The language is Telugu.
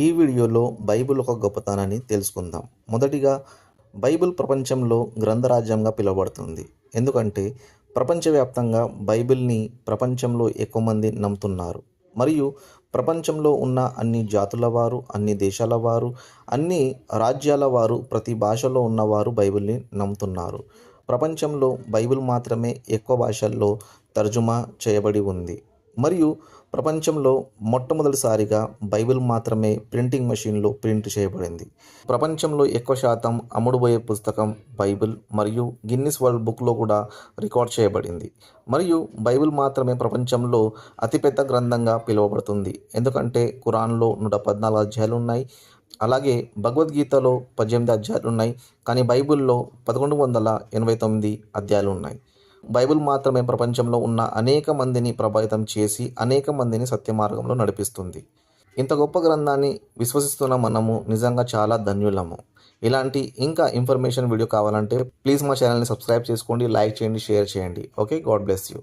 ఈ వీడియోలో బైబిల్ ఒక గొప్పతనాన్ని తెలుసుకుందాం. మొదటిగా బైబిల్ ప్రపంచంలో గ్రంథరాజ్యంగా పిలువబడుతుంది. ఎందుకంటే ప్రపంచవ్యాప్తంగా బైబిల్ని ప్రపంచంలో ఎక్కువ మంది నమ్ముతున్నారు. మరియు ప్రపంచంలో ఉన్న అన్ని జాతుల వారు అన్ని దేశాల వారు అన్ని రాజ్యాల వారు ప్రతి భాషలో ఉన్నవారు బైబిల్ని నమ్ముతున్నారు. ప్రపంచంలో బైబిల్ మాత్రమే ఎక్కువ భాషల్లో తర్జుమా చేయబడి ఉంది. మరియు ప్రపంచంలో మొట్టమొదటిసారిగా బైబిల్ మాత్రమే ప్రింటింగ్ మెషిన్లో ప్రింట్ చేయబడింది. ప్రపంచంలో ఎక్కువ శాతం అమ్ముడుపోయే పుస్తకం బైబిల్ మరియు గిన్నిస్ వరల్డ్ బుక్లో కూడా రికార్డ్ చేయబడింది. మరియు బైబిల్ మాత్రమే ప్రపంచంలో అతిపెద్ద గ్రంథంగా పిలువబడుతుంది. ఎందుకంటే ఖురాన్లో నూట పద్నాలుగు అధ్యాయాలు ఉన్నాయి. అలాగే భగవద్గీతలో పద్దెనిమిది అధ్యాయాలు ఉన్నాయి. కానీ బైబిల్లో పదకొండు వందల ఎనభై తొమ్మిది అధ్యాయాలు ఉన్నాయి. బైబిల్ మాత్రమే ప్రపంచంలో ఉన్న అనేక మందిని ప్రభావితం చేసి అనేక మందిని సత్య మార్గంలో నడిపిస్తుంది. ఇంత గొప్ప గ్రంథాన్ని విశ్వసిస్తున్న మనము నిజంగా చాలా ధన్యులము. ఇలాంటి ఇంకా ఇన్ఫర్మేషన్ వీడియో కావాలంటే ప్లీజ్ మా ఛానల్ని సబ్స్క్రైబ్ చేసుకోండి లైక్ చేయండి షేర్ చేయండి. Okay God bless you.